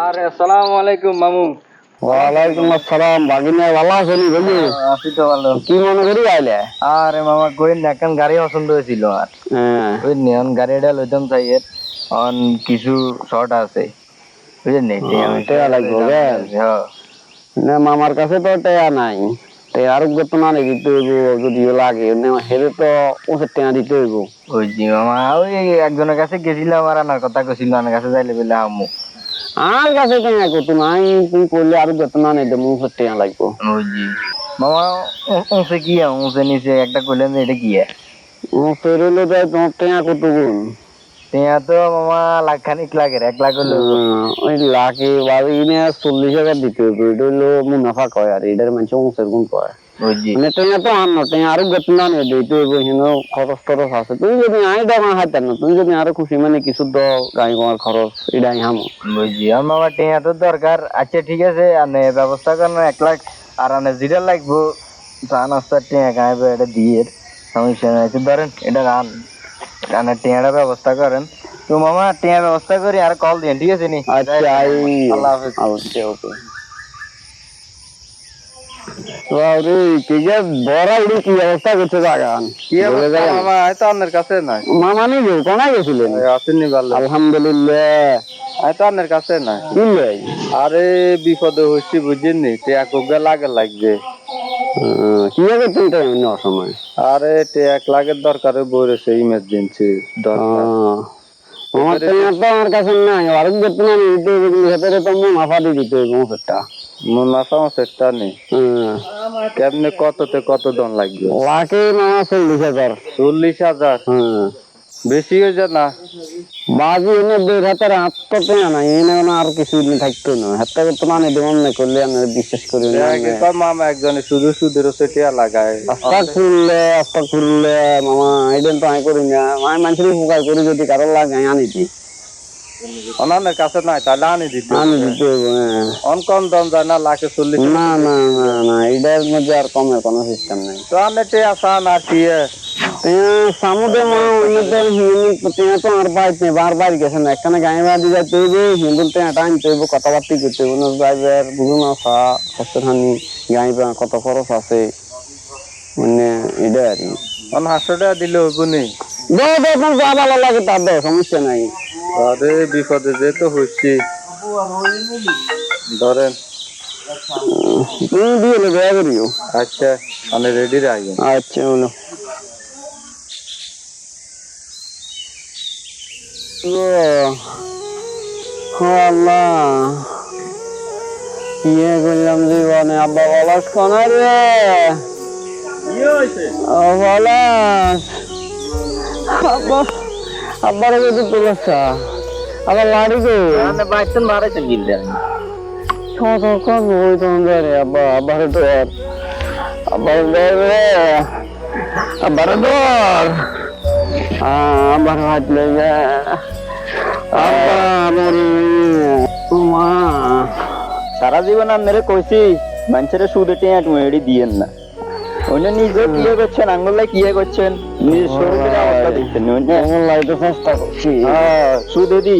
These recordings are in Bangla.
আরে আসসালামু আলাইকুম মামু। ওয়ালাইকুম আসসালাম বাগিনা ভালো আছেন বলি আছি তো ভালো। কি মনে করি আইলে? আরে মামা কই না এখন গাড়ি পছন্দ হয়েছিল আর হ্যাঁ। ওই নিয়ন গাড়িটা লইতাম চাই এর অন কিছু শর্ট আছে। বুঝলেন নি টেয়া লাগবে, গেল। না মামার কাছে তো টেয়া নাই। টেয়ার গত না দিতে হইব যদি লাগে। হেরে তো ওষুধ টেয়া দিতে হইব। ওই জি মামা ওই একজনের কাছে গেছিলাম আর আনার কথা কইছিল আনার কাছে যাইলে বলে আমু আর কাছে টেয়া কত নাই তুই করলে আর যত না নেই দেবো ওষুধ টেয়া লাগবো। ওই জি মামা উঁচে কি উঁচে নিচে একটা কইলেন এটা কি ও ফেরলে যায় তোমার টেয়া কত গুণ? টিয়া তো মামা লাখ খানিক লাগে এক লাখ হলো ওই লাখে বাড়ি ইনে চল্লিশ হাজার দিতে হইব এটা হইল মুনাফা কয় আর এটার গুণ কয়। মানে টেয়া তো আন টেয়া আরও গত না দিতে হইব হেন খরচ টরচ আছে। তুমি যদি আই দাও না হাতে না তুমি যদি আরও খুশি মানে কিছু দ গাই গোয়ার খরচ এটাই হামো। বুঝছি আর মামা টিয়া তো দরকার আচ্ছা ঠিক আছে আনে ব্যবস্থা করেন এক লাখ আর আনে যেটা লাগবো চা নাস্তার টিয়া গাইবে এটা দিয়ে। সমস্যা নাই ধরেন এটা রান টিয়াটা ব্যবস্থা করেন। তো মামা টিয়া ব্যবস্থা করি আর কল দিন ঠিক আছে নি? আচ্ছা আল্লাহ হাফেজ। ওকে। ওকে বাবরে কি যে বড় উড়ি কি অবস্থা করছে কি অবস্থা? মামা আপনার কাছে নাই। মামা নি গো কোনায় গেছিলেন? আসেননি ভালো আলহামদুলিল্লাহ। আপনার কাছে নাই। আরে বিপদে হচ্ছি বুঝিনি টিয়া কোগা লাগে লাগবে কি হবে তুমি টাইম ন সময়? আরে এক লাখের দরকারে বলেছে ইমার্জেন্সি দরকার। আমার তো তো আমার কাছে নাই আর গত না নিতে হবে কিন্তু ভেতরে তো মুনাফা দিয়ে দিতে হবে মুখটা মুনাফা সেটা নেই। কেমনে কততে কত দন লাগবে? লাখে মামা চল্লিশ হাজার। চল্লিশ হাজার? বেশি হয়ে যায় না? বাজি এনে দেড় হাতের আত্মতে না এনে না আর কিছু দিন থাকতো না। হাতটা করতো না দেব মনে করলে আমি বিশ্বাস করি না। মামা একজনে শুধু সুদের সেটিয়া লাগায়। আস্তা খুললে আস্তা খুললে মামা এদিন তো আমি করি না। আমি মানুষের উপকার করি যদি কারও লাগে আনি দি অনানের কাছে নাই তাহলে আনি দিতে আনি দিতে হ্যাঁ। অন কম দাম যায় না লাখে চল্লিশ না না না না এটার মধ্যে আর কমের কোনো সিস্টেম নেই। তো আনে টিয়া সান আর টিয়া সামুদ্রে মা অন্যতে হিন্দু তো আর বার গেছে না গায়ে যাইতে হইবে হিন্দু টাইম কথাবার্তি করতে হইব না ড্রাইভার বুঝুন আসা স্বাস্থ্যহানি গায়ে বা কত খরচ আছে। মানে এটা আর কি। অন টাকা দিলে হইব নি? দে দে কোন যা ভালো লাগে তার দে সমস্যা নাই। আরে বিপদে যেতে হচ্ছি ধরেন। তুমি দিয়ে নেবে আচ্ছা আমি রেডি রাখি আচ্ছা হলো আল্লাহ ইয়ে করলাম জীবনে। আব্বা বলাস কোনা রে? ও আব্বা আব্বার যদি তুলসা আবার লাড়ি গো বাইতেন মারাইছে গিল্লে কতক্ষণ বই তোমাদের রে আব্বা আব্বার তোর আব্বার দর রে। আব্বার দর আবার হাত লেগে আব্বা মরি মা। সারা জীবন আপনারে কইছি মানুষের সুদে টিয়া টুয়েড়ি দিয়েন না। অন্য নিজে কিয়ে করছেন আঙ্গুল্লাই কিয়ে করছেন? নিজের শরীরের অবস্থা দেখছেন অন্য। তখন চেষ্টা করছি। সুদে দি।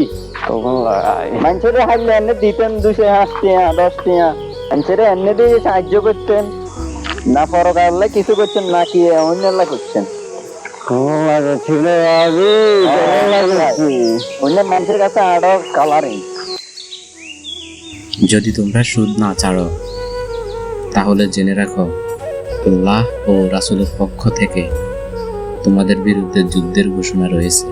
মানুষের হারলে এনে দিতেন দুশো পাঁচ টিয়া দশ টিয়া মানুষের এনে দিয়ে সাহায্য করতেন। না আল্লাহ কিছু করছেন না কি অন্য করছেন। কেমন লাগছিল অন্য মানুষের কাছে আরও কালারিং যদি তোমরা সুদ না ছাড়ো তাহলে জেনে রাখো আল্লাহ ও রাসুলের পক্ষ থেকে তোমাদের বিরুদ্ধে যুদ্ধের ঘোষণা রয়েছে।